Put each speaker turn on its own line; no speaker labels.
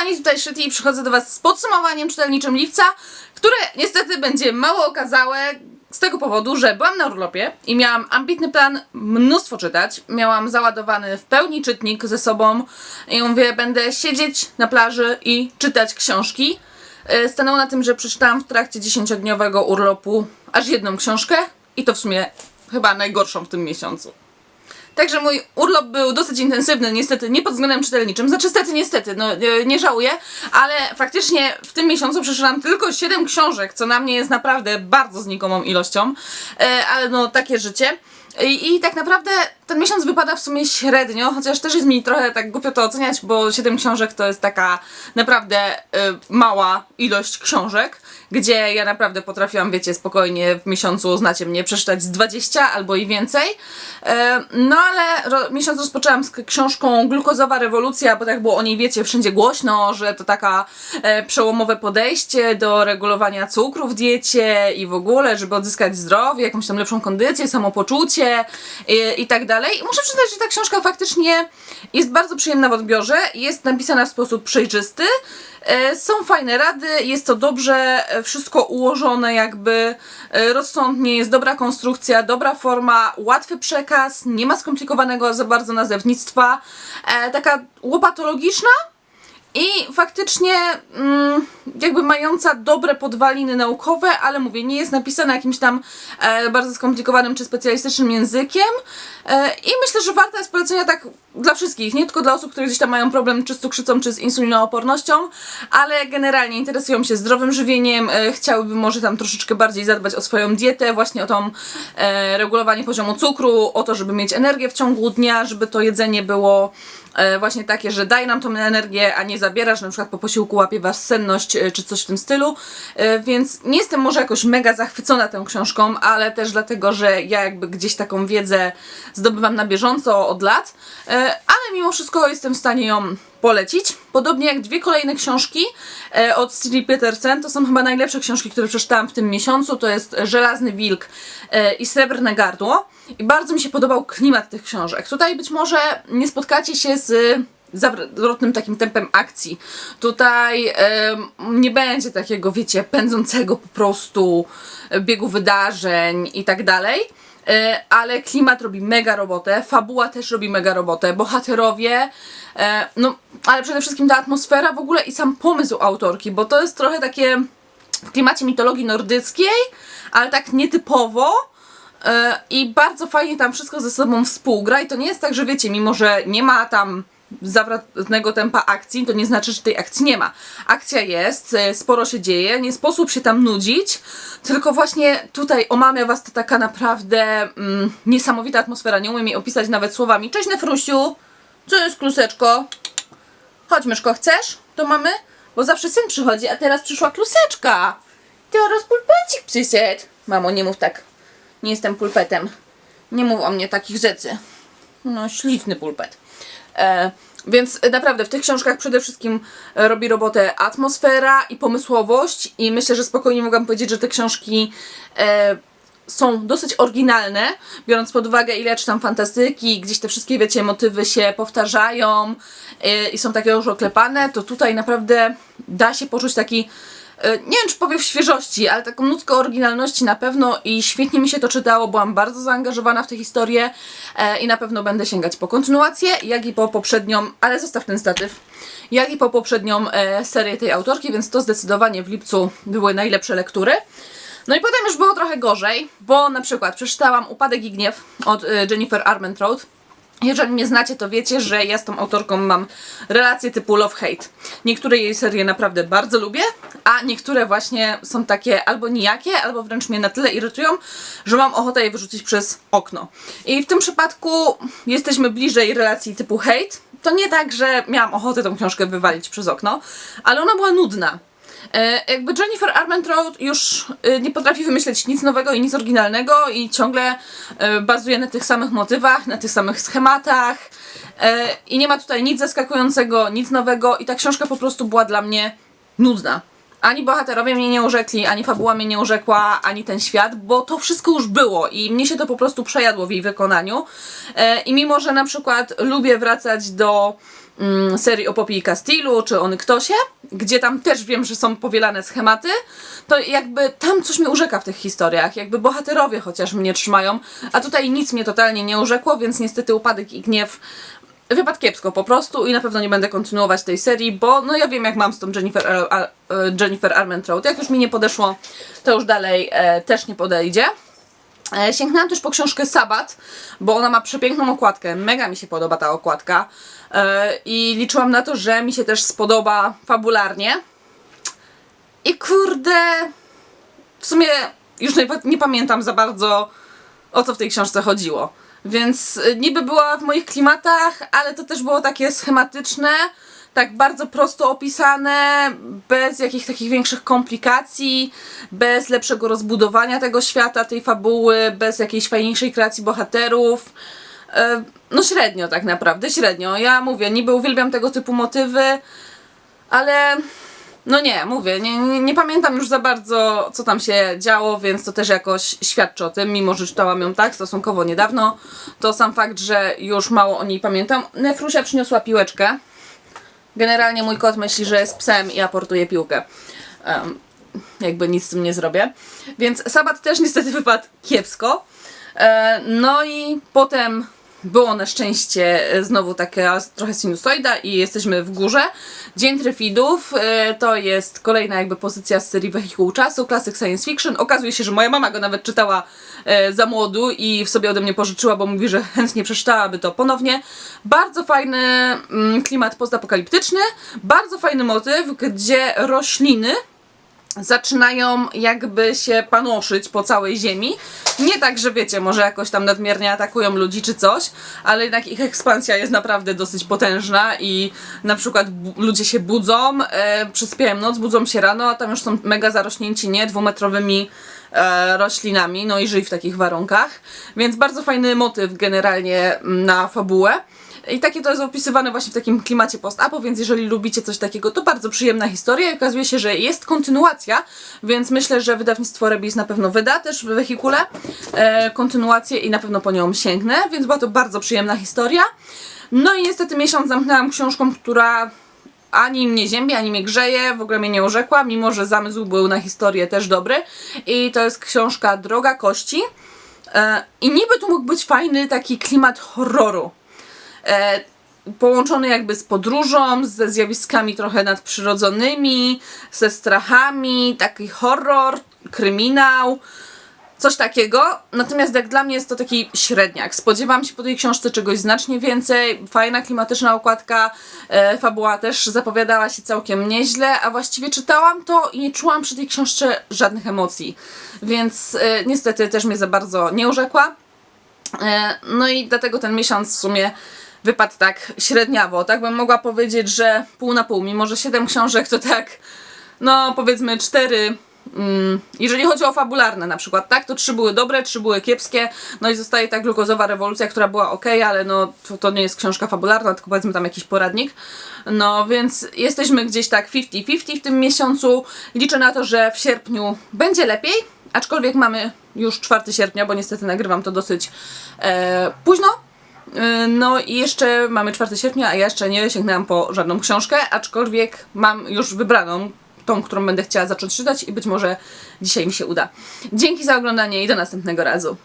kochani, tutaj Szyti i przychodzę do Was z podsumowaniem czytelniczym lipca, które niestety będzie mało okazałe z tego powodu, że byłam na urlopie i miałam ambitny plan mnóstwo czytać. Miałam załadowany w pełni czytnik ze sobą i mówię, będę siedzieć na plaży i czytać książki. E, Stanęło na tym, że przeczytałam w trakcie 10-dniowego urlopu aż jedną książkę i to w sumie chyba najgorszą w tym miesiącu. Także mój urlop był dosyć intensywny, niestety nie pod względem czytelniczym. Znaczy, niestety, niestety, no nie żałuję, ale faktycznie w tym miesiącu przeczytałam tylko 7 książek, co na mnie jest naprawdę bardzo znikomą ilością, e, ale no takie życie. I, I tak naprawdę ten miesiąc wypada w sumie średnio, chociaż też jest mi trochę tak głupio to oceniać, bo 7 książek to jest taka naprawdę y, mała ilość książek, gdzie ja naprawdę potrafiłam, wiecie, spokojnie w miesiącu, znacie mnie, przeczytać z 20 albo i więcej. E, no ale ro, miesiąc rozpoczęłam z książką Glukozowa rewolucja, bo tak było o niej wiecie wszędzie głośno, że to taka e, przełomowe podejście do regulowania cukru w diecie i w ogóle, żeby odzyskać zdrowie, jakąś tam lepszą kondycję, samopoczucie i, i tak dalej. I muszę przyznać, że ta książka faktycznie jest bardzo przyjemna w odbiorze, jest napisana w sposób przejrzysty, e, są fajne rady, jest to dobrze e, wszystko ułożone jakby e, rozsądnie, jest dobra konstrukcja, dobra forma, łatwy przekaz, nie ma skomplikowanego za bardzo nazewnictwa, taka łopatologiczna, i faktycznie mm, jakby mająca dobre podwaliny naukowe, ale mówię, nie jest napisana jakimś tam e, bardzo skomplikowanym czy specjalistycznym językiem. E, I myślę, że warta jest polecenia tak dla wszystkich, nie tylko dla osób, które gdzieś tam mają problem czy z cukrzycą, czy z insulinoopornością, ale generalnie interesują się zdrowym żywieniem, e, chciałyby może tam troszeczkę bardziej zadbać o swoją dietę, właśnie o tą regulowanie poziomu cukru, o to, żeby mieć energię w ciągu dnia, żeby to jedzenie było właśnie takie, że daje nam tą energię, a nie zabiera, że na przykład po posiłku łapie was senność e, czy coś w tym stylu. E, Więc nie jestem może jakoś mega zachwycona tą książką, ale też dlatego, że ja jakby gdzieś taką wiedzę zdobywam na bieżąco od lat, E, ale mimo wszystko jestem w stanie ją polecić. Podobnie jak dwie kolejne książki od Silly Petersen, to są chyba najlepsze książki, które przeczytałam w tym miesiącu. To jest Żelazny Wilk i Srebrne Gardło. I bardzo mi się podobał klimat tych książek. Tutaj być może nie spotkacie się z zawrotnym takim tempem akcji. Tutaj em, nie będzie takiego, wiecie, pędzącego po prostu biegu wydarzeń i tak dalej. E, ale klimat robi mega robotę, fabuła też robi mega robotę, bohaterowie, e, no ale przede wszystkim ta atmosfera w ogóle i sam pomysł autorki, bo to jest trochę takie w klimacie mitologii nordyckiej, ale tak nietypowo. E, I bardzo fajnie tam wszystko ze sobą współgra i to nie jest tak, że wiecie, mimo że nie ma tam zawrotnego tempa akcji, to nie znaczy, że tej akcji nie ma. Akcja jest, e, sporo się dzieje, nie sposób się tam nudzić, tylko właśnie tutaj omamia was to taka naprawdę mm, niesamowita atmosfera, nie umiem jej opisać nawet słowami. Cześć Nefrusiu, co jest kluseczko? Chodź myszko, chcesz? To mamy? Bo zawsze syn przychodzi, a teraz przyszła kluseczka. Teraz pulpecik przyszedł. Mamo, nie mów tak. Nie jestem pulpetem. Nie mów o mnie takich rzeczy. No, śliczny pulpet. E, więc naprawdę w tych książkach przede wszystkim e, robi robotę atmosfera i pomysłowość i myślę, że spokojnie mogłam powiedzieć, że te książki e, są dosyć oryginalne, biorąc pod uwagę ile czytam fantastyki, gdzieś te wszystkie, wiecie, motywy się powtarzają i są takie już oklepane, to tutaj naprawdę da się poczuć taki nie wiem czy powiew świeżości, ale taką nutkę oryginalności na pewno i świetnie mi się to czytało, byłam bardzo zaangażowana w tę historię e, i na pewno będę sięgać po kontynuację, jak i po poprzednią, ale zostaw ten statyw, jak i po poprzednią e, serię tej autorki, więc to zdecydowanie w lipcu były najlepsze lektury. No i potem już było trochę gorzej, bo na przykład przeczytałam Upadek i Gniew od e, Jennifer Armentrout. Jeżeli mnie znacie, to wiecie, że ja z tą autorką mam relacje typu love-hate. Niektóre jej serie naprawdę bardzo lubię, a niektóre właśnie są takie albo nijakie, albo wręcz mnie na tyle irytują, że mam ochotę je wyrzucić przez okno. I w tym przypadku jesteśmy bliżej relacji typu hate. To nie tak, że miałam ochotę tą książkę wywalić przez okno, ale ona była nudna. E, jakby Jennifer Armentrout już e, nie potrafi wymyśleć nic nowego i nic oryginalnego i ciągle e, bazuje na tych samych motywach, na tych samych schematach e, i nie ma tutaj nic zaskakującego, nic nowego i ta książka po prostu była dla mnie nudna. Ani bohaterowie mnie nie urzekli, ani fabuła mnie nie urzekła, ani ten świat, bo to wszystko już było i mnie się to po prostu przejadło w jej wykonaniu. I mimo, że na przykład lubię wracać do serii o Poppy i Castillu, czy o Nyktosie, gdzie tam też wiem, że są powielane schematy, to jakby tam coś mnie urzeka w tych historiach, jakby bohaterowie chociaż mnie trzymają, a tutaj nic mnie totalnie nie urzekło, więc niestety Upadek i Gniew wypadł kiepsko po prostu i na pewno nie będę kontynuować tej serii, bo no ja wiem jak mam z tą Jennifer, Jennifer Armentrout. Jak już mi nie podeszło, to już dalej e, też nie podejdzie. E, Sięgnęłam też po książkę Sabat, bo ona ma przepiękną okładkę. Mega mi się podoba ta okładka. E, I liczyłam na to, że mi się też spodoba fabularnie. I kurde, w sumie już nie, nie pamiętam za bardzo o co w tej książce chodziło. Więc y, niby była w moich klimatach, ale to też było takie schematyczne, tak bardzo prosto opisane, bez jakichś takich większych komplikacji, bez lepszego rozbudowania tego świata, tej fabuły, bez jakiejś fajniejszej kreacji bohaterów. E, No średnio tak naprawdę, średnio. Ja mówię, niby uwielbiam tego typu motywy, ale no nie, mówię, nie, nie, pamiętam już za bardzo, co tam się działo, więc to też jakoś świadczy o tym, mimo że czytałam ją tak stosunkowo niedawno, to sam fakt, że już mało o niej pamiętam. Nefrusia przyniosła piłeczkę. Generalnie mój kot myśli, że jest psem i aportuje piłkę. Em, jakby nic z tym nie zrobię. Więc sabat też niestety wypadł kiepsko. E, no i potem było na szczęście e, znowu taka trochę sinusoida i jesteśmy w górze. Dzień Trefidów e, to jest kolejna jakby pozycja z serii Wehikuł Czasu, klasyk science fiction. Okazuje się, że moja mama go nawet czytała e, za młodu i sobie ode mnie pożyczyła, bo mówi, że chętnie przeczytałaby to ponownie. Bardzo fajny mm, klimat postapokaliptyczny, bardzo fajny motyw, gdzie rośliny zaczynają jakby się panoszyć po całej ziemi. Nie tak, że wiecie, może jakoś tam nadmiernie atakują ludzi czy coś, ale jednak ich ekspansja jest naprawdę dosyć potężna i na przykład ludzie się budzą, e, przyspiają noc, budzą się rano, a tam już są mega zarośnięci, nie, dwumetrowymi e, roślinami, no i żyj w takich warunkach. Więc bardzo fajny motyw generalnie mm, na fabułę. I takie to jest opisywane właśnie w takim klimacie post-apo, więc jeżeli lubicie coś takiego, to bardzo przyjemna historia i okazuje się, że jest kontynuacja, więc myślę, że wydawnictwo Rebis na pewno wyda też w wehikule e, kontynuację i na pewno po nią sięgnę, więc była to bardzo przyjemna historia. No i niestety miesiąc zamknęłam książką, która ani mnie ziębi, ani mnie grzeje, w ogóle mnie nie urzekła, mimo że zamysł był na historię też dobry. I to jest książka Droga Kości. E, I niby tu mógł być fajny taki klimat horroru połączony jakby z podróżą, ze zjawiskami trochę nadprzyrodzonymi, ze strachami, taki horror, kryminał, coś takiego. Natomiast jak dla mnie jest to taki średniak. Spodziewam się po tej książce czegoś znacznie więcej. Fajna, klimatyczna okładka, e, fabuła też zapowiadała się całkiem nieźle, a właściwie czytałam to i nie czułam przy tej książce żadnych emocji. Więc e, niestety też mnie za bardzo nie urzekła. E, No i dlatego ten miesiąc w sumie wypadł tak średniawo. Tak bym mogła powiedzieć, że pół na pół. Mimo, że 7 książek to tak, no powiedzmy 4. Mm, jeżeli chodzi o fabularne na przykład, tak, to trzy były dobre, trzy były kiepskie, no i zostaje ta glukozowa rewolucja, która była ok, ale no to, to nie jest książka fabularna, tylko powiedzmy tam jakiś poradnik. No więc jesteśmy gdzieś tak 50-50 w tym miesiącu. Liczę na to, że w sierpniu będzie lepiej, aczkolwiek mamy już 4 sierpnia, bo niestety nagrywam to dosyć e, późno. E, No i jeszcze mamy 4 sierpnia, a ja jeszcze nie sięgnęłam po żadną książkę, aczkolwiek mam już wybraną tą, którą będę chciała zacząć czytać i być może dzisiaj mi się uda. Dzięki za oglądanie i do następnego razu.